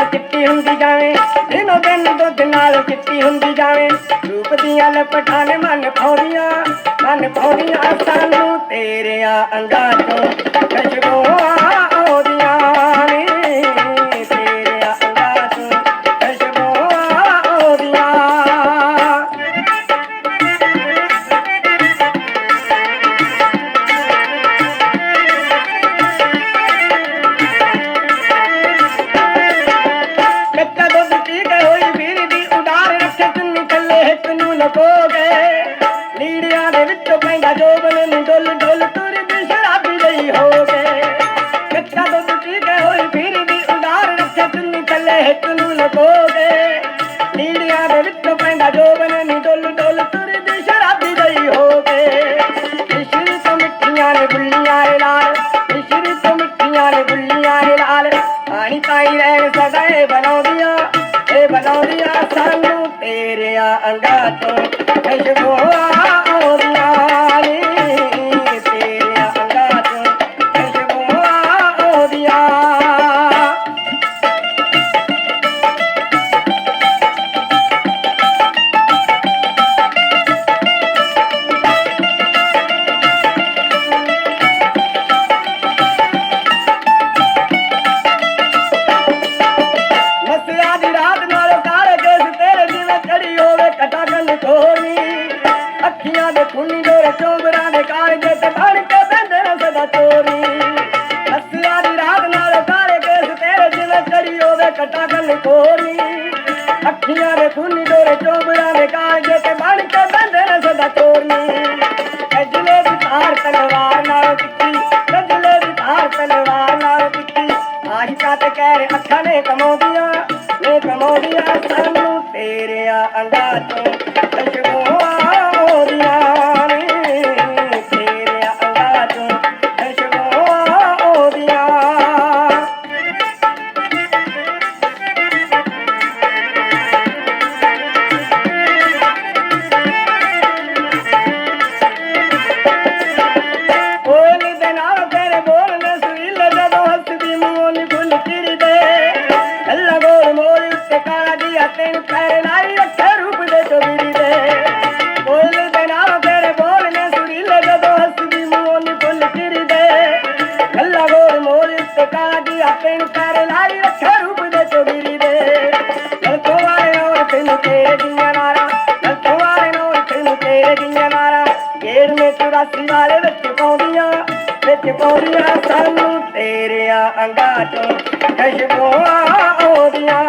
ਨਾਲ ਚਿੱਟੀ ਹੁੰਦੀ ਜਾਵੇ, ਦਿਨੋ ਦਿਨ ਦੁੱਧ ਨਾਲ ਚਿੱਟੀ ਹੁੰਦੀ ਜਾਵੇ। ਰੂਪ ਦੀਆਂ ਲਪਟਾਂ ਨੇ ਮਨ ਫੌਰੀਆਂ ਮਨ ਫੌਰੀਆਂ ਸਾਨੂੰ ਤੇਰੇ ਅੰਗਾਂ ਤੋਂ ਖੁਸ਼ਬੂ ਹਿੱਕ ਨੂੰ ਗਏ। ਲੀੜਿਆਂ ਦੇ ਵਿੱਚੋਂ ਪੈਂਦਾ ਜੋਬਨ ਨੂੰ ਡੁੱਲ ਡੁੱਲ ਤੁਰਦੀ ਸ਼ਰਾਬੀ ਲਈ ਹੋ ਗਏ। ਕੱਚਾ ਦੁੱਧ ਪੀ ਕੇ ਹੋਈ ਵੀਰ ਦੀ ਉਡਾਰ ਰੱਖੇ ਚੁੰਨੀ ਥੱਲੇ ਹਿੱਕ ਨੂੰ ਲਕੋ ਗਏ। ਲੀੜਿਆਂ ਦੇ ਵਿੱਚੋਂ ਪੈਂਦਾ ਜੋਬਨ ਨੂੰ ਡੁੱਲ ਡੁੱਲ तेरे अंगा तो खुशबू आ ਕਟਾ ਕੰਨ ਕੋਨੀ ਅੱਖੀਆਂ ਦੇ ਖੁੰਨੀ ਡੋਰੇ ਚੋਬਰਾਂ ਦੇ ਕਾਲਜੇ ਤੇ ਬਣ ਕੇ ਬੰਦੇ ਨੇ ਸਦਾ ਚੋਰੀ ਮਸਿਆ ਦੀ ਰਾਤ ਨਾਲ ਕਾਲੇ ਕੇਸ ਤੇਰੇ ਜਿਵੇਂ ਚੜੀ ਹੋਵੇ ਕਟਾ ਕੰਨ ਕੋਨੀ ਅੱਖੀਆਂ ਦੇ ਖੁੰਨੀ ਡੋਰੇ ਚੋਬਰਾਂ ਦੇ ਕਾਲਜੇ ਤੇ ਬਣ ਕੇ ਬੰਦੇ ਨੇ ਸਦਾ ਚੋਰੀ ਅਜਲੇ ਦੀ ਧਾਰ ਤਲਵਾਰ ਕਹਿ ਅੱਖਾਂ ਨੇ ਕਮਾਉਂਦੀਆਂ ਨੇ ਕਮਾਉਂਦੀਆਂ ਸਾਨੂੰ ਤੇਰਿਆਂ ਅੰਗਾਂ ਤੋਂ ਖੁਸ਼ਬੂਆਂ ਆਉਂਦੀਆਂ ਨੇ ਤੇਰਿਆਂ ਅੰਗਾਂ ਤੋਂ ਖੁਸ਼ਬੂਆਂ ਆਉਂਦੀਆਂ ਬੋਲ ਦੇ ਨਾਲ ਗੋਲ ਮੋਰ ਉੱਤੇ ਤੈਨੂੰ ਪੈਰ ਲਾਈ ਰੱਖੇ ਰੂਪ ਦੇ ਚੋਬੀਰੀ ਦੇ। ਬੋਲ ਦੇ ਨਾਲ ਤੇਰੇ ਬੋਲਨੇ ਸੁਰੀਲੇ ਜਦੋਂ ਹੱਸਦੀ ਮੂੰਹੋਂ ਨੀ ਫੁੱਲ ਚਿੜਦੇ ਅੱਲਾ ਗੋਲ ਮੋਰ ਉੱਤੇ ਕਾਲਾ ਤੈਨੂੰ ਪੈਰ ਲਾਈ ਰੱਖੇ ਰੂਪ ਦੇ ਚੋਬੀਰੀ ਦੇ। ਲੜਕੋ ਵਾਲੇ ਹੋਰ ਤੈਨੂੰ ਤੇਰੇ ਦੀਆਂ ਨਾਰਾ ਲੜਕੋ ਵਾਲੇ ਹੋਰ ਤੈਨੂੰ ਤੇਰੇ ਦੀਆਂ ਨਾਰਾ। ਗੇੜ ਮੇ ਚੁਰਾਸੀ ਵਾਲੇ ਵਿੱਚ ਵਿੱਚ ਸਾਨੂੰ ਤੇਰਿਆਂ ਅੰਗਾਂ ਤੋਂ ਖੁਸ਼ਬੂਆਂ ਆਉਂਦੀਆਂ